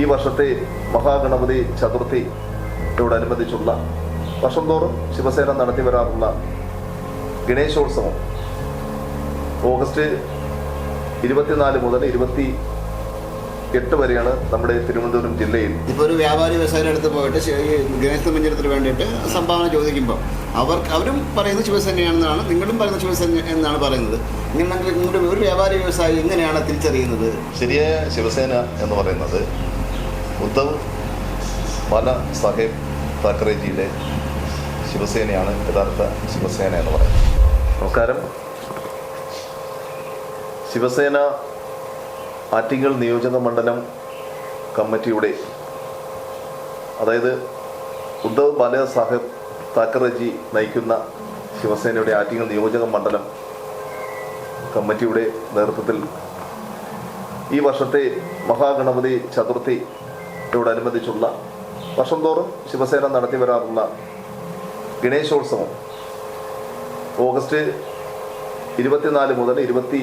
ഈ വർഷത്തെ മഹാഗണപതി ചതുർത്ഥിയോടനുബന്ധിച്ചുള്ള വർഷം തോറും ശിവസേന നടത്തി വരാറുള്ള ഗണേശോത്സവം. ഓഗസ്റ്റ് ഇരുപത്തിനാല് മുതൽ ഇരുപത്തി എട്ട് വരെയാണ് നമ്മുടെ തിരുവനന്തപുരം ജില്ലയിൽ. ഇപ്പൊ ഒരു വ്യാപാരി വ്യവസായിയുടെ അടുത്ത് പോയിട്ട് ഈ ഗണേശ മന്ദിരത്തിന് വേണ്ടിയിട്ട് സംഭാവന ചോദിക്കുമ്പോൾ അവർ അവരും പറയുന്ന ശിവസേനയാണെന്നാണ് നിങ്ങളും പറയുന്ന ശിവസേന എന്നാണ് പറയുന്നത്. നിങ്ങളുടെ ഒരു വ്യാപാരി വ്യവസായി എങ്ങനെയാണ് തിരിച്ചറിയുന്നത്? ശരിയായ ശിവസേന എന്ന് പറയുന്നത് ഉദ്ധവ് പല സാഹേബ് താക്കറേജിയിലെ ശിവസേനയാണ് യഥാർത്ഥ ശിവസേന എന്ന് പറയുന്നത്. നമസ്കാരം. ശിവസേന ആറ്റിങ്ങൽ നിയോജക മണ്ഡലം കമ്മിറ്റിയുടെ അതായത് ഉദ്ധവ് ബാല സാഹേബ് താക്കറേജി നയിക്കുന്ന ശിവസേനയുടെ ആറ്റിങ്ങൽ നിയോജക മണ്ഡലം കമ്മിറ്റിയുടെ നേതൃത്വത്തിൽ ഈ വർഷത്തെ മഹാഗണപതി ചതുർത്ഥിയോടനുബന്ധിച്ചുള്ള വർഷം തോറും ശിവസേന നടത്തി വരാറുള്ള ഗണേശോത്സവം ഓഗസ്റ്റ് ഇരുപത്തിനാല് മുതൽ ഇരുപത്തി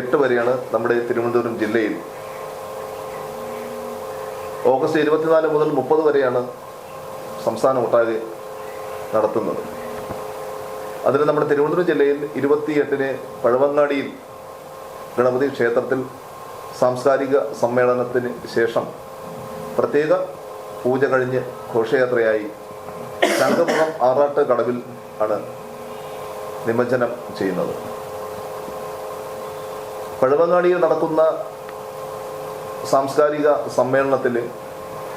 എട്ട് വരെയാണ് നമ്മുടെ തിരുവനന്തപുരം ജില്ലയിൽ. ഓഗസ്റ്റ് ഇരുപത്തിനാല് മുതൽ മുപ്പത് വരെയാണ് സംസ്ഥാന ഒട്ടാകെ നടത്തുന്നത്. അതിന് നമ്മുടെ തിരുവനന്തപുരം ജില്ലയിൽ ഇരുപത്തിയെട്ടിന് പഴവങ്ങാടിയിൽ ഗണപതി ക്ഷേത്രത്തിൽ സാംസ്കാരിക സമ്മേളനത്തിന് ശേഷം പ്രത്യേക പൂജ കഴിഞ്ഞ് ഘോഷയാത്രയായി ശംഖമുഖം ആറാട്ട് കടവിൽ ആണ് നിമജ്ജനം ചെയ്യുന്നത്. പഴവങ്ങാടിയിൽ നടക്കുന്ന സാംസ്കാരിക സമ്മേളനത്തിൽ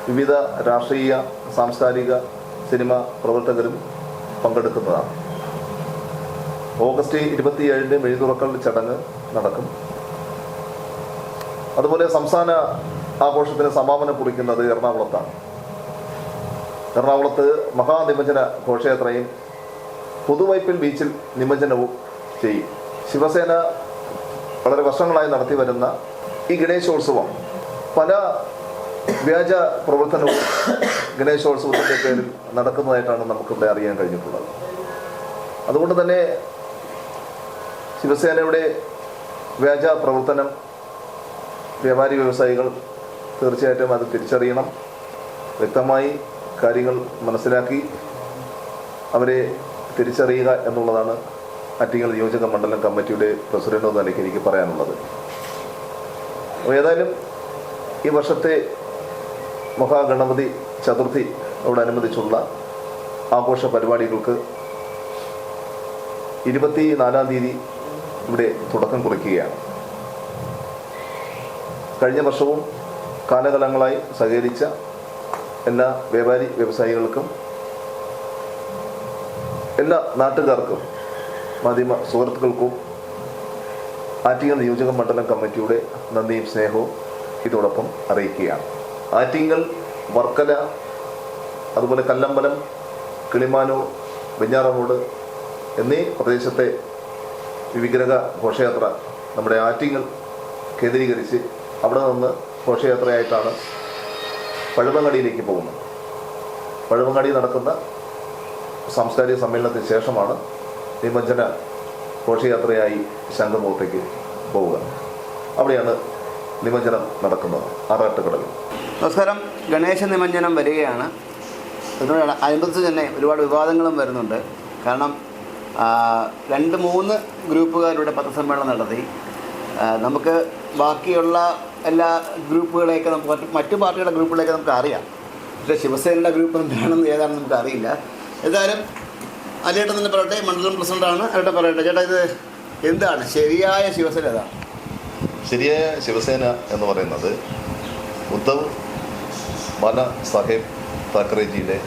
വിവിധ രാഷ്ട്രീയ സാംസ്കാരിക സിനിമ പ്രവർത്തകരും പങ്കെടുക്കുന്നതാണ്. ഓഗസ്റ്റ് ഇരുപത്തിയേഴിന് മെഴുതുറക്കൽ ചടങ്ങ് നടക്കും. അതുപോലെ സംസ്ഥാന ആഘോഷത്തിന് സമാപനം കുറിക്കുന്നത് എറണാകുളത്താണ്. എറണാകുളത്ത് മഹാനിമജ്ജന ഘോഷയാത്രയും പുതുവൈപ്പിൽ ബീച്ചിൽ നിമജ്ജനവും ചെയ്യും. ശിവസേന വളരെ വർഷങ്ങളായി നടത്തി വരുന്ന ഈ ഗണേശോത്സവം പല വ്യാജ പ്രവർത്തനവും ഗണേശോത്സവത്തിന്റെ പേരിൽ നടക്കുന്നതായിട്ടാണ് നമുക്കിവിടെ അറിയാൻ കഴിഞ്ഞിട്ടുള്ളത്. അതുകൊണ്ട് തന്നെ ശിവസേനയുടെ വ്യാജ പ്രവർത്തനം വ്യാപാരി വ്യവസായികൾ തീർച്ചയായിട്ടും അത് തിരിച്ചറിയണം. വ്യക്തമായി കാര്യങ്ങൾ മനസ്സിലാക്കി അവരെ തിരിച്ചറിയുക എന്നുള്ളതാണ് ആറ്റിങ്ങൽ നിയോജക മണ്ഡലം കമ്മിറ്റിയുടെ പ്രസിഡന്റ് എന്ന നിലയ്ക്ക് എനിക്ക് പറയാനുള്ളത്. ഏതായാലും ഈ വർഷത്തെ മഹാഗണപതി ചതുർത്ഥിയോടനുബന്ധിച്ചുള്ള ആഘോഷ പരിപാടികൾക്ക് ഇരുപത്തി നാലാം തീയതി ഇവിടെ തുടക്കം കുറിക്കുകയാണ്. കഴിഞ്ഞ വർഷവും കാലകാലങ്ങളായി സഹകരിച്ച എല്ലാ വ്യാപാരി വ്യവസായികൾക്കും എല്ലാ നാട്ടുകാർക്കും മാധ്യമ സുഹൃത്തുക്കൾക്കും ആറ്റിങ്ങൽ നിയോജക മണ്ഡലം കമ്മിറ്റിയുടെ നന്ദിയും സ്നേഹവും ഇതോടൊപ്പം അറിയിക്കുകയാണ്. ആറ്റിങ്ങൽ വർക്കല അതുപോലെ കല്ലമ്പലം കിളിമാനൂർ വെഞ്ഞാറമൂട് എന്നീ പ്രദേശത്തെ വിഗ്രഹ ഘോഷയാത്ര നമ്മുടെ ആറ്റിങ്ങൽ കേന്ദ്രീകരിച്ച് അവിടെ നിന്ന് ഘോഷയാത്രയായിട്ടാണ് പഴുവങ്ങാടിയിലേക്ക് പോകുന്നത്. പഴുവങ്ങാടി നടക്കുന്ന സാംസ്കാരിക സമ്മേളനത്തിന് ശേഷമാണ് നിമജ്ജന ഘോഷയാത്രയായി ശംഖമുഖത്തേക്ക് പോവുക. അവിടെയാണ് നിമജ്ജനം നടക്കുന്നത്. ആറാട്ടുകടലിൽ നമസ്കാരം. ഗണേശ നിമജ്ജനം വരികയാണ്. അതിനോട് അനുബന്ധിച്ച് തന്നെ ഒരുപാട് വിവാദങ്ങളും വരുന്നുണ്ട്. കാരണം രണ്ട് മൂന്ന് ഗ്രൂപ്പുകാരുടെ പത്രസമ്മേളനം നടത്തി. നമുക്ക് ബാക്കിയുള്ള എല്ലാ ഗ്രൂപ്പുകളെയൊക്കെ നമുക്ക് മറ്റു പാർട്ടിയുടെ ഗ്രൂപ്പുകളെയൊക്കെ നമുക്ക് അറിയാം പക്ഷേ ശിവസേനയുടെ ഗ്രൂപ്പ് എന്താണെന്ന് ഏതാണെന്ന് നമുക്ക് അറിയില്ല ഏതായാലും അലിയേട്ടൻ തന്നെ പറയട്ടെ മണ്ഡലം പ്രസിഡന്റാണ് അലിയേട്ടൻ പറയട്ടെ ചേട്ടാ ഇത് എന്താണ്? ശരിയായ ശിവസേന ഏതാണ് ശരിയായ ശിവസേന എന്ന് പറയുന്നത് ഉദ്ധവ് ബാല സാഹേബ് താക്കറേജിയിലെ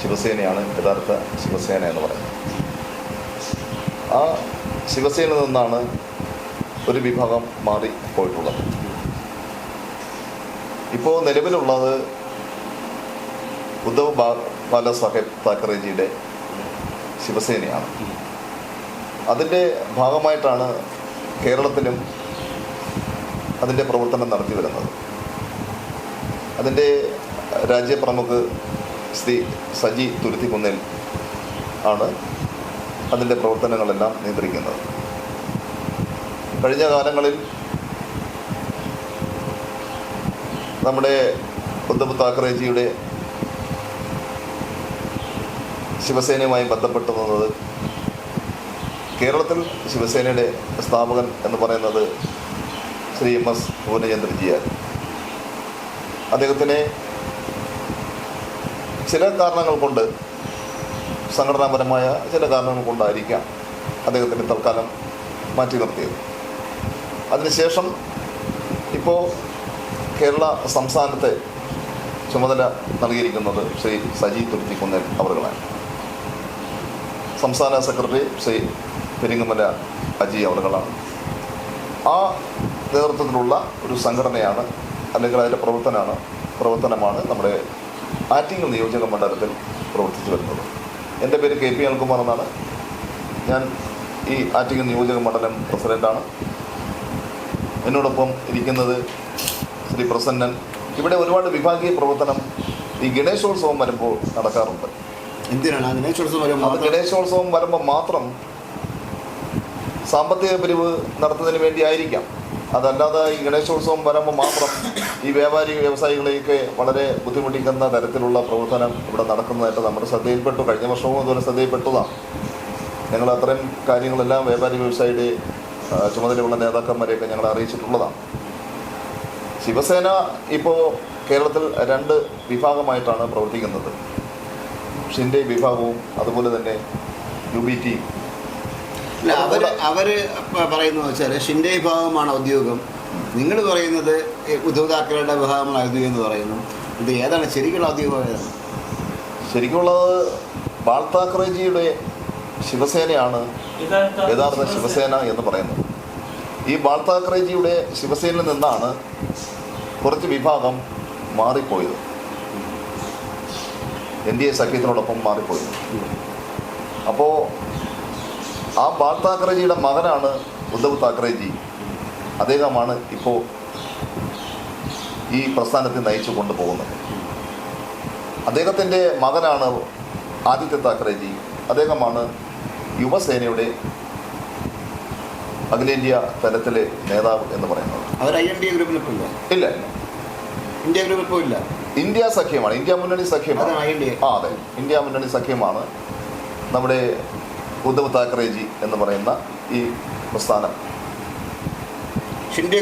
ശിവസേനയാണ് യഥാർത്ഥ ശിവസേന എന്ന് പറയുന്നത്. ആ ശിവസേനയിൽ നിന്നാണ് ഒരു വിഭാഗം മാറി പോയിട്ടുള്ളത്. ഇപ്പോൾ നിലവിലുള്ളത് ഉദ്ധവ് ബാല സാഹേബ് താക്കറേജിയുടെ ശിവസേനയാണ്. അതിന്റെ ഭാഗമായിട്ടാണ് കേരളത്തിലും അതിന്റെ പ്രവർത്തനം നടത്തി വരുന്നത്. അതിന്റെ രാജ്യപ്രമുഖ് ശ്രീ സജി തുരുത്തിക്കുന്നിൽ ആണ് അതിന്റെ പ്രവർത്തനങ്ങളെല്ലാം നിയന്ത്രിക്കുന്നത്. കഴിഞ്ഞ കാലങ്ങളിൽ നമ്മുടെ ഉദ്ധവ് താക്കറേജിയുടെ ശിവസേനയുമായി ബന്ധപ്പെട്ട് നിന്നത് കേരളത്തിൽ ശിവസേനയുടെ സ്ഥാപകൻ എന്ന് പറയുന്നത് ശ്രീ എം എസ് പൂർണചന്ദ്രജിയാണ് അദ്ദേഹത്തിനെ ചില കാരണങ്ങൾ കൊണ്ട് സംഘടനാപരമായ ചില കാരണങ്ങൾ കൊണ്ടായിരിക്കാം അദ്ദേഹത്തിന് തൽക്കാലം മാറ്റി നിർത്തിയത്. അതിനുശേഷം ഇപ്പോൾ കേരള സംസ്ഥാനത്തെ ചുമതല നൽകിയിരിക്കുന്നത് ശ്രീ സജി തുരുത്തിക്കുന്നേൽ അവറുകളാണ് സംസ്ഥാന സെക്രട്ടറി ശ്രീ പെരിങ്ങമല അജി അവറുകളാണ് ആ നേതൃത്വത്തിലുള്ള ഒരു സംഘടനയാണ് അല്ലെങ്കിൽ അതിന്റെ പ്രവർത്തനമാണ് പ്രവർത്തനമാണ് നമ്മുടെ ആറ്റിങ്ങൽ നിയോജക മണ്ഡലത്തിൽ പ്രവർത്തിച്ചു വരുന്നത്. എന്റെ പേര് കെ പി അൽകുമാർ എന്നാണ്. ഞാൻ ഈ ആറ്റിങ്ങൽ നിയോജക മണ്ഡലം പ്രസിഡന്റാണ് എന്നോടൊപ്പം ഇരിക്കുന്നത് ശ്രീ പ്രസന്നൻ. ഇവിടെ ഒരുപാട് വിഭാഗീയ പ്രവർത്തനം ഈ ഗണേശോത്സവം വരുമ്പോൾ നടക്കാറുണ്ട്. എന്തിനാണ്? ഗണേശോത്സവം അത് ഗണേശോത്സവം വരുമ്പോൾ മാത്രം സാമ്പത്തിക പിരിവ് നടത്തുന്നതിന് വേണ്ടി ആയിരിക്കാം. അതല്ലാതെ ഈ ഗണേശോത്സവം വരുമ്പോൾ മാത്രം ഈ വ്യാപാരി വ്യവസായികളെയൊക്കെ വളരെ ബുദ്ധിമുട്ടിക്കുന്ന തരത്തിലുള്ള പ്രവർത്തനം ഇവിടെ നടക്കുന്നതായിട്ട് നമ്മുടെ ശ്രദ്ധയിൽപ്പെട്ടു. കഴിഞ്ഞ വർഷവും അതുപോലെ ശ്രദ്ധയിൽപ്പെട്ടതാണ്. ഞങ്ങൾ അത്രയും കാര്യങ്ങളെല്ലാം വ്യാപാരി വ്യവസായിയുടെ ചുമതലയുള്ള നേതാക്കന്മാരെയൊക്കെ ഞങ്ങൾ അറിയിച്ചിട്ടുള്ളതാണ്. ശിവസേന ഇപ്പോൾ കേരളത്തിൽ രണ്ട് വിഭാഗമായിട്ടാണ് പ്രവർത്തിക്കുന്നത്. ഷിൻഡെ വിഭാഗവും അതുപോലെ തന്നെ യു ബി ടി അല്ല അവർ അവർ പറയുന്നത് വെച്ചാൽ ഷിൻഡെ വിഭാഗമാണ് ഔദ്യോഗികം. നിങ്ങൾ പറയുന്നത് ഉദ്ധവ് താക്കറയുടെ വിഭാഗമാണ് ഔദ്യോഗികം എന്ന് പറയുന്നു. ഇത് ഏതാണ് ശരിക്കുള്ള ഔദ്യോഗികം ശരിക്കുള്ളത് ബാൾ താക്കറേജിയുടെ ശിവസേനയാണ് യഥാർത്ഥ ശിവസേന എന്ന് പറയുന്നത്. ഈ ബാൾ താക്കറേജിയുടെ ശിവസേനയിൽ നിന്നാണ് കുറച്ച് വിഭാഗം മാറിപ്പോയത്. എൻ ഡി എ സഖ്യത്തിനോടൊപ്പം മാറിപ്പോയത്. അപ്പോൾ ആ ബാൽ താക്കറേജിയുടെ മകനാണ് ഉദ്ധവ് താക്കറേജി. അദ്ദേഹമാണ് ഇപ്പോൾ ഈ പ്രസ്ഥാനത്തെ നയിച്ചു കൊണ്ടുപോകുന്നത്. അദ്ദേഹത്തിന്റെ മകനാണ് ആദിത്യ താക്കറേജി. അദ്ദേഹമാണ് യുവസേനയുടെ അഖിലേന്ത്യാ തലത്തിലെ നേതാവ് എന്ന് പറയുന്നത്. അവർ ഐ എൻ ഡി എ ഗ്രൂപ്പിൽ ഇപ്പോൾ ഇല്ല. ഇല്ല ഇന്ത്യ ഗ്രൂപ്പ് ഇപ്പോൾ ഇല്ല ഇന്ത്യ സഖ്യമാണ്. ഇന്ത്യ മുന്നണി സഖ്യമാണ്. അതാണ് ആ അതെ. ഇന്ത്യ മുന്നണി സഖ്യമാണ് നമ്മുടെ ഉദ്ധവ് താക്കറേജി എന്ന് പറയുന്ന ഈ പ്രസ്ഥാനം.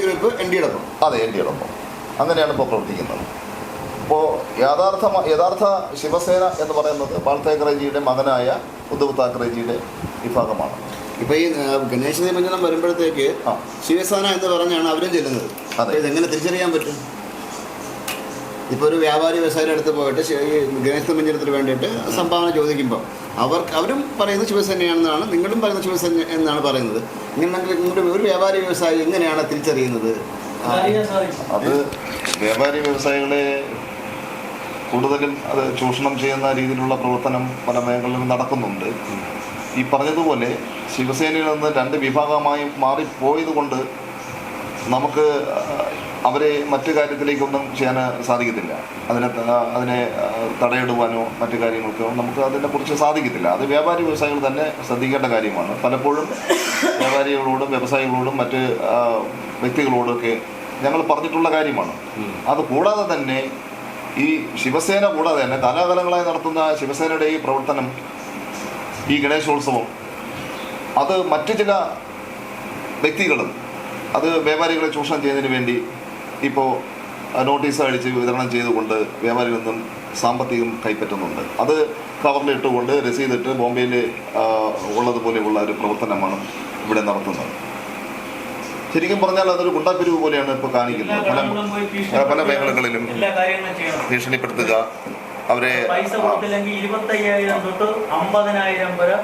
ഗ്രൂപ്പ് എൻ ഡി ഒപ്പം. അതെ എൻ ഡിയോടൊപ്പം അങ്ങനെയാണ് ഇപ്പോൾ പ്രവർത്തിക്കുന്നത്. ഇപ്പോൾ യഥാർത്ഥ യഥാർത്ഥ ശിവസേന എന്ന് പറയുന്നത് പാൽ താക്കറേജിയുടെ മകനായ ഉദ്ധവ് താക്കറേജിയുടെ വിഭാഗമാണ്. ഇപ്പൊ ഈ ഗണേശ നിമഞ്ജനം വരുമ്പോഴത്തേക്ക് ശിവസേന എന്ന് പറഞ്ഞാണ് അവരും ചെല്ലുന്നത്. അപ്പൊ ഇതെങ്ങനെ തിരിച്ചറിയാൻ പറ്റും? ഇപ്പോൾ ഒരു വ്യാപാരി വ്യവസായിയുടെ അടുത്ത് പോയിട്ട് ഈ ഗണേശ നിമഞ്ജനത്തിന് വേണ്ടിയിട്ട് സംഭാവന ചോദിക്കുമ്പോൾ അവർ അവരും പറയുന്നത് ശിവസേനയാണെന്നാണ് നിങ്ങളും പറയുന്ന ശിവസേന എന്നാണ് പറയുന്നത്. ഇങ്ങനെ നിങ്ങളുടെ ഒരു വ്യാപാരി വ്യവസായി എങ്ങനെയാണ് തിരിച്ചറിയുന്നത്? അത് വ്യാപാരി വ്യവസായികളെ കൂടുതലും അത് ചൂഷണം ചെയ്യുന്ന രീതിയിലുള്ള പ്രവർത്തനം പല മേഖലകളിലും നടക്കുന്നുണ്ട്. ഈ പറഞ്ഞതുപോലെ ശിവസേനയിൽ നിന്ന് രണ്ട് വിഭാഗമായി മാറിപ്പോയത് കൊണ്ട് നമുക്ക് അവരെ മറ്റു കാര്യത്തിലേക്കൊന്നും ചെയ്യാൻ സാധിക്കത്തില്ല. അതിനെ അതിനെ തടയിടുവാനോ മറ്റു കാര്യങ്ങൾക്കോ നമുക്ക് അതിനെക്കുറിച്ച് സാധിക്കത്തില്ല. അത് വ്യാപാരി വ്യവസായികൾ തന്നെ ശ്രദ്ധിക്കേണ്ട കാര്യമാണ്. പലപ്പോഴും വ്യാപാരികളോടും വ്യവസായികളോടും മറ്റ് വ്യക്തികളോടൊക്കെ ഞങ്ങൾ പറഞ്ഞിട്ടുള്ള കാര്യമാണ്. അത് കൂടാതെ തന്നെ ഈ ശിവസേന കൂടാതെ തന്നെ കാലാകാലങ്ങളായി നടത്തുന്ന ശിവസേനയുടെ ഈ പ്രവർത്തനം ഈ ഗണേശോത്സവം. അത് മറ്റു ചില വ്യക്തികളും അത് വ്യാപാരികളെ ചൂഷണം ചെയ്യുന്നതിന് വേണ്ടി ഇപ്പോൾ നോട്ടീസ് അടിച്ച് വിതരണം ചെയ്തുകൊണ്ട് വ്യാപാരികളിൽ നിന്നും സാമ്പത്തികം കൈപ്പറ്റുന്നുണ്ട്. അത് കവറിലിട്ടുകൊണ്ട് രസീതിട്ട് ബോംബെയിൽ ഉള്ളതുപോലെയുള്ള ഒരു പ്രവർത്തനമാണ് ഇവിടെ നടത്തുന്നത്. ശരിക്കും പറഞ്ഞാൽ അതൊരു ഗുണ്ടാപ്പിരിവ് പോലെയാണ് ഇപ്പോൾ കാണിക്കുന്നത്. പല പല. മേഖലകളിലും ഭീഷണിപ്പെടുത്തുക. അവരെ പൈസ കൊടുത്തില്ലെങ്കിൽ ഇരുപത്തയ്യായിരം തൊട്ട് അമ്പതിനായിരം വരെ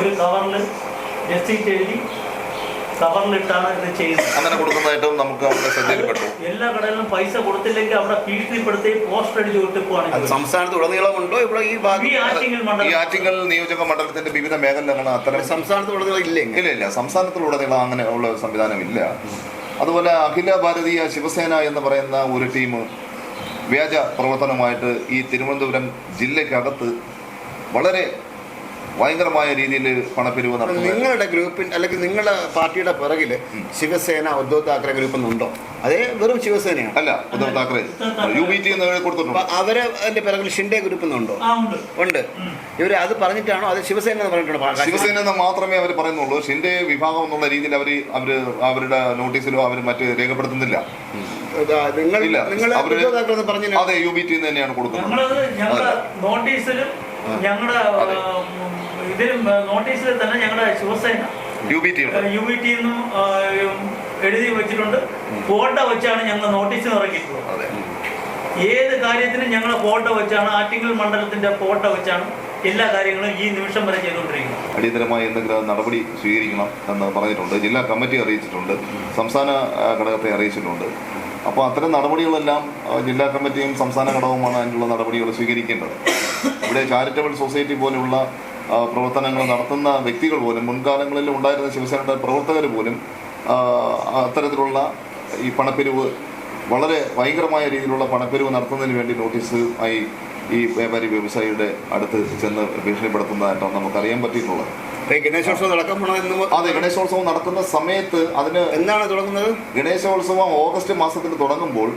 ഒരു കവറിൽ രസീറ്റ് എഴുതി കവറിലിട്ടാണ് ഇത് ചെയ്യുന്നത്. അങ്ങനെ കൊടുക്കുന്നതായിട്ടും നമുക്ക് അവിടെ ശ്രദ്ധയിൽപ്പെട്ടു. എല്ലാ കടയിലും പൈസ കൊടുത്തില്ലെങ്കിൽ അവിടെ ഭീഷണിപ്പെടുത്തി പോസ്റ്റർ അടിച്ച് അത് വിട്ടുപോവാണ് സംസ്ഥാനത്ത് ഉടനീളമുണ്ടോ ഇവിടെ ഈ ഭാഗം ഈ ആറ്റിങ്ങൽ നിയോജക മണ്ഡലത്തിന്റെ വിവിധ മേഖലകളാണ് അത്തരം സംസ്ഥാനത്ത് ഉടനീളം ഇല്ലെങ്കിൽ ഇല്ല ഇല്ല സംസ്ഥാനത്തിലുടനീളം അങ്ങനെ ഉള്ള സംവിധാനം ഇല്ല. അതുപോലെ അഖില ഭാരതീയ ശിവസേന എന്ന് പറയുന്ന ഒരു ടീം വ്യാജ പ്രവർത്തനമായിട്ട് ഈ തിരുവനന്തപുരം ജില്ലയ്ക്കകത്ത് വളരെ ഭയങ്കരമായ രീതിയിൽ പണപ്പിരിവ് നടത്തുന്നത്. നിങ്ങളുടെ ഗ്രൂപ്പിൻ അല്ലെങ്കിൽ നിങ്ങളുടെ പാർട്ടിയുടെ പിറകിൽ ശിവസേന ഉദ്ധവ് താക്കറെ ഗ്രൂപ്പ് എന്നുണ്ടോ അതേ വെറും ശിവസേനയാണ്. അല്ല Uddhav Thackeray U B T കൊടുത്തിട്ടുണ്ട്. അവർ അതിന്റെ പിറകിൽ ഷിൻഡെ ഗ്രൂപ്പ് എന്നുണ്ടോ ആ ഉണ്ട്. ഉണ്ട്. ഇവർ അത് പറഞ്ഞിട്ടാണോ അത് ശിവസേന എന്ന് പറഞ്ഞിട്ടുണ്ടോ ശിവസേന എന്ന് മാത്രമേ അവർ പറയുന്നുള്ളൂ. ഷിൻഡെ വിഭാഗം എന്നുള്ള രീതിയിൽ അവർ അവർ അവരുടെ നോട്ടീസിലോ അവർ മറ്റ് രേഖപ്പെടുത്തുന്നില്ല. നിങ്ങൾ നിങ്ങൾ പറഞ്ഞു അതെ യു ബി ടി തന്നെയാണ് കൊടുക്കുന്നത്. നോട്ടീസിലും ഞങ്ങളുടെ ഇതിലും നോട്ടീസിൽ തന്നെ ഞങ്ങളുടെ Shiv Sena. U B T U B T എഴുതി വെച്ചിട്ടുണ്ട്. ഫോട്ടോ വെച്ചാണ് ഞങ്ങൾ നോട്ടീസ് ഇറക്കിയിട്ടുള്ളത്. ഏത് കാര്യത്തിനും ഞങ്ങൾ ഫോട്ടോ വെച്ചാണ് ആറ്റിങ്ങൽ മണ്ഡലത്തിന്റെ ഫോട്ടോ വെച്ചാണ് എല്ലാ കാര്യങ്ങളും ഈ നിമിഷം വരെ ചെയ്തുകൊണ്ടിരിക്കുന്നത്. അടിയന്തരമായി എന്തെങ്കിലും നടപടി സ്വീകരിക്കണം എന്ന് പറഞ്ഞിട്ടുണ്ട്. ജില്ലാ കമ്മിറ്റി അറിയിച്ചിട്ടുണ്ട്. സംസ്ഥാന ഘടകത്തെ അറിയിച്ചിട്ടുണ്ട്. അപ്പോൾ അത്തരം നടപടികളെല്ലാം ജില്ലാ കമ്മിറ്റിയും സംസ്ഥാന ഘടകവുമാണ് അതിനുള്ള നടപടികൾ സ്വീകരിക്കേണ്ടത്. ഇവിടെ ചാരിറ്റബിൾ സൊസൈറ്റി പോലെയുള്ള പ്രവർത്തനങ്ങൾ നടത്തുന്ന വ്യക്തികൾ പോലും മുൻകാലങ്ങളിൽ ഉണ്ടായിരുന്ന ശിവസേനയുടെ പ്രവർത്തകർ പോലും അത്തരത്തിലുള്ള ഈ പണപ്പിരിവ് വളരെ ഭയങ്കരമായ രീതിയിലുള്ള പണപ്പിരിവ് നടത്തുന്നതിന് വേണ്ടി നോട്ടീസ് ആയി ഈ വ്യാപാരി വ്യവസായിയുടെ അടുത്ത് ചെന്ന് ഭീഷണിപ്പെടുത്തുന്നതായിട്ടാണ് നമുക്കറിയാൻ പറ്റിയിട്ടുള്ളത്. ഗണേശോത്സവം അതെ ഗണേശോത്സവം നടക്കുന്ന സമയത്ത് അതിന് എന്നാണ് തുടങ്ങുന്നത്? ഗണേശോത്സവം ഓഗസ്റ്റ് മാസത്തിൽ തുടങ്ങുമ്പോൾ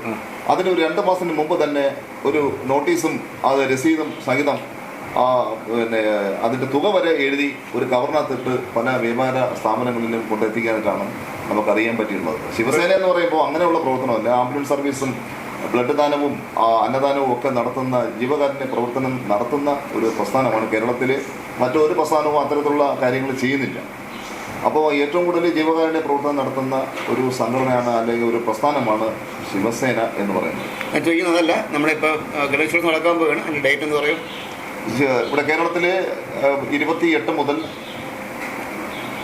അതിന് ഒരു രണ്ട് മാസത്തിന് മുമ്പ് തന്നെ ഒരു നോട്ടീസും അത് രസീതും സഹിതം ആ പിന്നെ അതിന്റെ തുക വരെ എഴുതി ഒരു കവറിനകത്തിട്ട് പല വ്യാപാര സ്ഥാപനങ്ങളിലും കൊണ്ടെത്തിക്കാനായിട്ടാണ് നമുക്കറിയാൻ പറ്റിയിരുന്നത് ശിവസേന എന്ന് പറയുമ്പോൾ അങ്ങനെയുള്ള പ്രവർത്തനമല്ല. ആംബുലൻസ് സർവീസും ബ്ലഡ് ദാനവും അന്നദാനവും ഒക്കെ നടത്തുന്ന ജീവകാരുണ്യ പ്രവർത്തനം നടത്തുന്ന ഒരു പ്രസ്ഥാനമാണ് കേരളത്തിൽ മറ്റൊരു പ്രസ്ഥാനവും അത്തരത്തിലുള്ള കാര്യങ്ങൾ ചെയ്യുന്നില്ല. അപ്പോൾ ഏറ്റവും കൂടുതൽ ജീവകാരുണ്യ പ്രവർത്തനം നടത്തുന്ന ഒരു സംഘടനയാണ് അല്ലെങ്കിൽ ഒരു പ്രസ്ഥാനമാണ് ശിവസേന എന്ന് പറയുന്നത്. ഞാൻ ചോദിക്കുന്നതല്ല നമ്മളിപ്പോൾ ഗണേശോത്സവം നടക്കാൻ പോവുകയാണ്. ഡേറ്റ് എന്ന് പറയും. ഇവിടെ കേരളത്തിൽ ഇരുപത്തി എട്ട് മുതൽ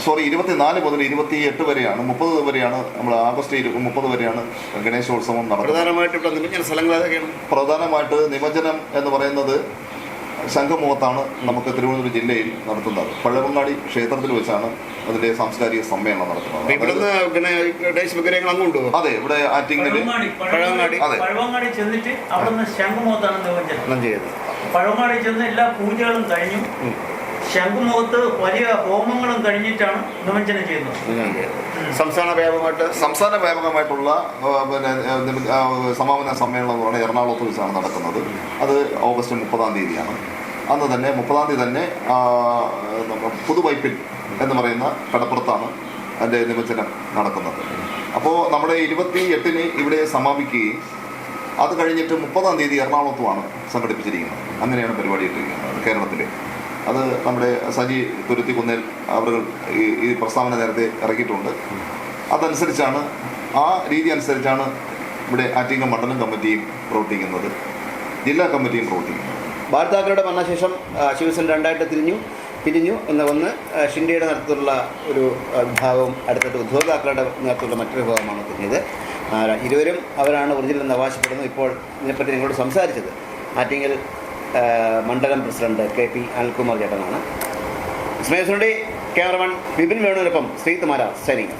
സോറി ഇരുപത്തിനാല് മുതൽ ഇരുപത്തി എട്ട് വരെയാണ് മുപ്പത് വരെയാണ് നമ്മൾ ആഗസ്റ്റ് ഇരു മുപ്പത് വരെയാണ് ഗണേശോത്സവം നടക്കുന്നത്. പ്രധാനമായിട്ട് ഇവിടെ നിമിക്കുന്ന സ്ഥലങ്ങൾ ഏതൊക്കെയാണ്? പ്രധാനമായിട്ട് നിമജ്ജനം എന്ന് പറയുന്നത് ശംഖമുഖത്താണ് നമുക്ക് തിരുവനന്തപുരം ജില്ലയിൽ നടത്തുന്നത്. പഴവങ്ങാടി ക്ഷേത്രത്തിൽ വെച്ചാണ് അതിന്റെ സാംസ്കാരിക സമ്മേളനം നടത്തുന്നത്. അതെ ഇവിടെ ആറ്റിങ്ങൽ പഴവങ്ങാടി പഴവങ്ങാടി. അതെ. പഴവങ്ങാടി ചെന്നിട്ട് അവിടുന്ന് ശംഖുമുഖത്താണ് നിമജ്ജനം. പഴവങ്ങാടി ചെന്ന് എല്ലാ പൂജകളും കഴിഞ്ഞു. ശംഖുമുഖത്ത് വലിയ ഹോമങ്ങളും കഴിഞ്ഞിട്ടാണ് നിമജ്ജനം ചെയ്യുന്നത്. സംസ്ഥാന വ്യാപകമായിട്ട് സംസ്ഥാന വ്യാപകമായിട്ടുള്ള പിന്നെ ആ, നിമ- ആ, സമാപന സമ്മേളനമാണ് എറണാകുളത്ത് വെച്ചാണ് നടക്കുന്നത്. അത് ഓഗസ്റ്റ് മുപ്പതാം തീയതിയാണ്. അന്ന് തന്നെ മുപ്പതാം തീയതി തന്നെ പുതുവൈപ്പിൽ എന്ന് പറയുന്ന കടപ്പുറത്താണ് അതിന്റെ നിമജ്ജനം നടക്കുന്നത്. അപ്പോൾ നമ്മുടെ ഇരുപത്തി എട്ടിന് ഇവിടെ സമാപിക്കുകയും അത് കഴിഞ്ഞിട്ട് മുപ്പതാം തീയതി എറണാകുളത്തുമാണ് സംഘടിപ്പിച്ചിരിക്കുന്നത്. അങ്ങനെയാണ് പരിപാടി ഇട്ടിരിക്കുന്നത് കേരളത്തിൽ അത് നമ്മുടെ സജി തുരുത്തിക്കുന്നേൽ അവർ ഈ ഈ പ്രസ്താവന നേരത്തെ ഇറക്കിയിട്ടുണ്ട്. അതനുസരിച്ചാണ് ആ രീതി അനുസരിച്ചാണ് ഇവിടെ ആറ്റിങ്ങ മണ്ഡലം കമ്മിറ്റിയും പ്രവർത്തിക്കുന്നത്. ജില്ലാ കമ്മിറ്റിയും പ്രവർത്തിക്കുന്നത് ഭാരത് മരണശേഷം ആ, ശിവസേന രണ്ടായിട്ട് തിരിഞ്ഞു പിരിഞ്ഞു എന്ന ഒന്ന് ഷിൻഡിയുടെ നടത്തുള്ള ഒരു വിഭാഗവും അടുത്തിട്ട് ഉദ്ധവ് താക്കറയുടെ നേതൃത്വത്തിലുള്ള മറ്റൊരു വിഭാഗമാണ് തിരിഞ്ഞത്. ഇരുവരും അവരാണ് ഒറിജിനൽ എന്ന് അവകാശപ്പെടുന്നത് ഇപ്പോൾ ഇതിനെപ്പറ്റി നിങ്ങളോട് സംസാരിച്ചത്. ആറ്റിങ്ങൽ മണ്ഡലം പ്രസിഡന്റ് കെ പി അനിൽകുമാർ ചേട്ടനാണ്. സ്നേഹസുണ്ടി ക്യാമറമാൻ വിപിൻ വേണുവിനൊപ്പം ശ്രീകുമാര സൈനിക